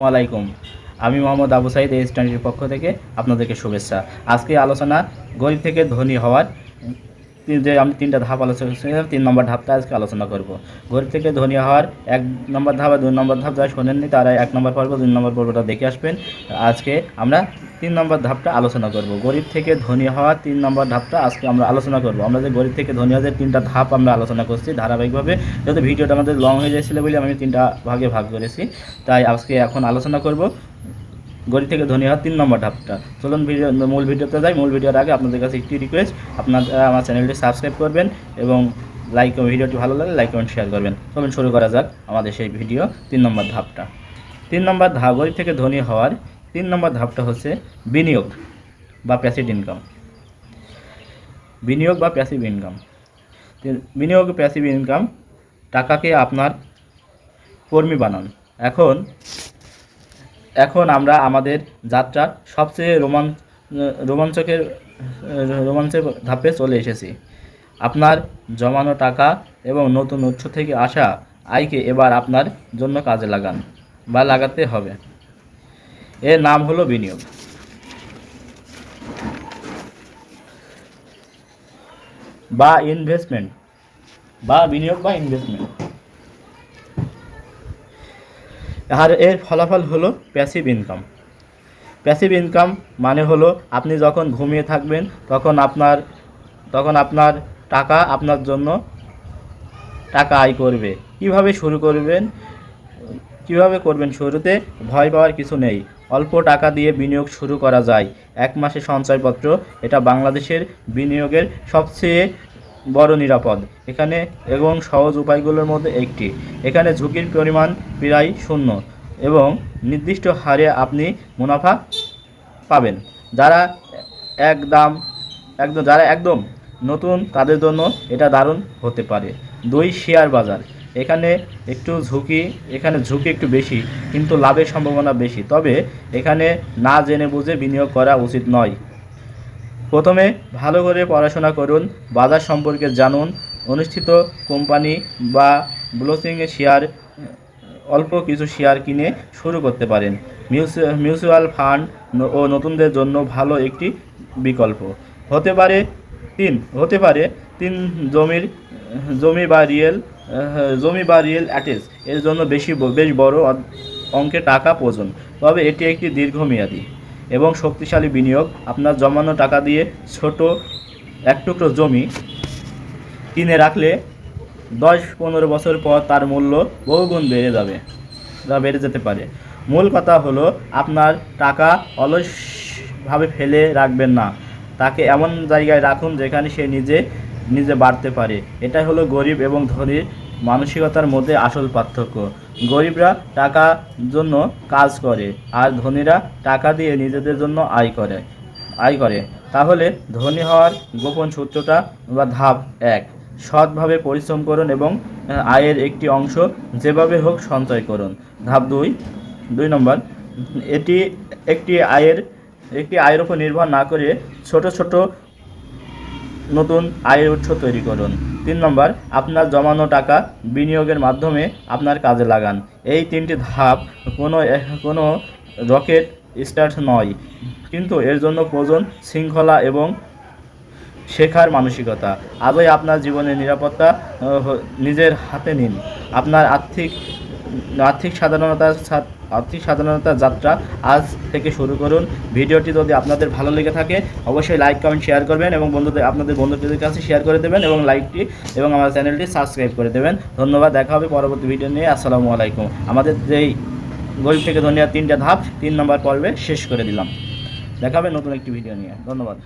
ওয়ালাইকুম আমি মোহাম্মদ আবু সাইদ এই স্ট্যান্ডের পক্ষ থেকে আপনাদেরকে শুভেচ্ছা। আজকে আলোচনা গরিব থেকে ধনী হওয়ার যে আমি তিনটা ধাপ আলোচনা তিন নম্বর ধাপটা আজকে আলোচনা করব। গরিব থেকে ধনী হওয়ার এক নম্বর ধাপ আর দুই নম্বর ধাপ, যারা শোনেননি, তারা এক নম্বর পর্ব, দুই নম্বর পর্বটা দেখে আসবেন। আজকে আমরা তিন নম্বর ধাপটা আলোচনা করব। গরিব থেকে ধনী হওয়ার তিন নম্বর ধাপটা আজকে আমরা আলোচনা করব। আমরা যে গরিব থেকে ধনী হওয়ার যে তিনটা ধাপ আমরা আলোচনা করছি, ধারাবাহিকভাবে যেহেতু ভিডিওটা আমাদের লং হয়ে যাচ্ছিল বলে আমি তিনটা ভাগে ভাগ করেছি, তাই আজকে এখন আলোচনা করব গরিব থেকে ধনী হওয়ার তিন নম্বর ধাপটা। চলুন ভিডিও, মূল ভিডিওতে যাই। মূল ভিডিওর আগে আপনাদের কাছে একটি রিকোয়েস্ট আপনারা আমার চ্যানেলটি সাবস্ক্রাইব করবেন এবং লাইক ভিডিওটি ভালো লাগলে লাইক কমেন্ট শেয়ার করবেন। চলুন শুরু করা যাক আমাদের সেই ভিডিও, তিন নম্বর ধাপটা। তিন নম্বর ধাপ, গরিব থেকে ধনী হওয়ার তিন নম্বর ধাপটা হচ্ছে বিনিয়োগ বা প্যাসিভ ইনকাম বিনিয়োগ বা প্যাসিভ ইনকাম বিনিয়োগ প্যাসিভ ইনকাম টাকাকে আপনার কর্মী বানান। এখন এখন আমরা আমাদের যাত্রার সবচেয়ে রোমান, রোমাঞ্চকের, রোমাঞ্চের ধাপে চলে এসেছি। আপনার জমানো টাকা এবং নতুন উৎস থেকে আসা আয়কে এবার আপনার জন্য কাজে লাগান বা লাগাতে হবে। এর নাম হলো বিনিয়োগ। বা ইনভেস্টমেন্ট বা বিনিয়োগ বা ইনভেস্টমেন্ট আর এর ফলাফল হলো প্যাসিভ ইনকাম প্যাসিভ ইনকাম মানে হলো আপনি যখন ঘুমিয়ে থাকবেন, তখন আপনার তখন আপনার টাকা আপনার জন্য টাকা আয় করবে। কীভাবে শুরু করবেন? কীভাবে করবেন শুরুতে? ভয় পাওয়ার কিছু নেই। অল্প টাকা দিয়ে বিনিয়োগ শুরু করা যায়। এক মাসে সঞ্চয়পত্র, এটা বাংলাদেশের বিনিয়োগের সবচেয়ে বড় নিরাপদ। এখানে এবং সহজ উপায়গুলোর মধ্যে একটি। এখানে ঝুঁকির পরিমাণ প্রায় শূন্য এবং নির্দিষ্ট হারে আপনি মুনাফা পাবেন। যারা একদম একদম, যারা একদম নতুন, তাদের জন্য এটা দারুণ হতে পারে। দুই শেয়ার বাজার। এখানে একটু ঝুঁকি, এখানে ঝুঁকি একটু বেশি, কিন্তু লাভের সম্ভাবনা বেশি। তবে এখানে না জেনে বুঝে বিনিয়োগ করা উচিত নয়। প্রথমে ভালো করে পড়াশোনা করুন, বাজার সম্পর্কে জানুন। অনুষ্ঠিত কোম্পানি বা ব্লোসিংয়ে শেয়ার, অল্প কিছু শেয়ার কিনে শুরু করতে পারেন। মিউচুয়াল ফান্ড ও নতুনদের জন্য ভালো একটি বিকল্প। হতে পারে তিন, হতে পারে তিন জমির, জমি বা রিয়েল জমি বা রিয়েল অ্যাটেস এর জন্য বেশি বেশ বড় অঙ্কে টাকা প্রয়োজন। তবে এটি একটি দীর্ঘমেয়াদী এবং শক্তিশালী বিনিয়োগ। আপনার জমানো টাকা দিয়ে ছোট এক টুকরো জমি কিনে রাখলে দশ পনেরো বছর পর তার মূল্য বহুগুণ বেড়ে যাবে, যা বেড়ে যেতে পারে। মূল কথা হলো, আপনার টাকা অলসভাবে ফেলে রাখবেন না। তাকে এমন জায়গায় রাখুন যেখানে সে নিজে নিজে বাড়তে পারে। এটাই হলো গরিব এবং ধনী মানসিকতার মধ্যে আসল পার্থক্য। গরিবরা টাকা জন্য কাজ করে, আর ধনীরা টাকা দিয়ে নিজেদের জন্য আয় করে আয় করে। তাহলে ধনী হওয়ার গোপন সূত্রটা বা ধাপ এক। সৎভাবে পরিশ্রম করুন এবং আয়ের একটি অংশ যেভাবে হোক সঞ্চয় করুন। ধাপ দুই দুই নম্বর, এটি একটি আয়ের একটি আয়ের উপর নির্ভর না করে ছোট ছোট নতুন আয়ের উৎস তৈরি করুন। তিন নম্বর, আপনার জমানো টাকা বিনিয়োগের মাধ্যমে আপনার কাজে লাগান। এই তিনটি ধাপ কোনো কোনো রকেট স্টার্ট নয়। কিন্তু এর জন্য প্রয়োজন শৃঙ্খলা এবং শেখার মানসিকতা। আজই আপনার জীবনের নিরাপত্তা নিজের হাতে নিন। আপনার আর্থিক আর্থিক সাধারণতার আর্থিক সাধারণতার যাত্রা আজ থেকে শুরু করুন। ভিডিওটি যদি আপনাদের ভালো লেগে থাকে, অবশ্যই লাইক কমেন্ট শেয়ার করবেন এবং বন্ধুদের, আপনাদের বন্ধুদের কাছে শেয়ার করে দেবেন এবং লাইকটি এবং আমার চ্যানেলটি সাবস্ক্রাইব করে দেবেন। ধন্যবাদ, দেখা হবে পরবর্তী ভিডিও নিয়ে। আসসালামু আলাইকুম। আমাদের যেই গরিব থেকে ধনিয়া তিনটা ধাপ, তিন নম্বর পর্বে শেষ করে দিলাম। দেখা হবে নতুন একটি ভিডিও নিয়ে। ধন্যবাদ।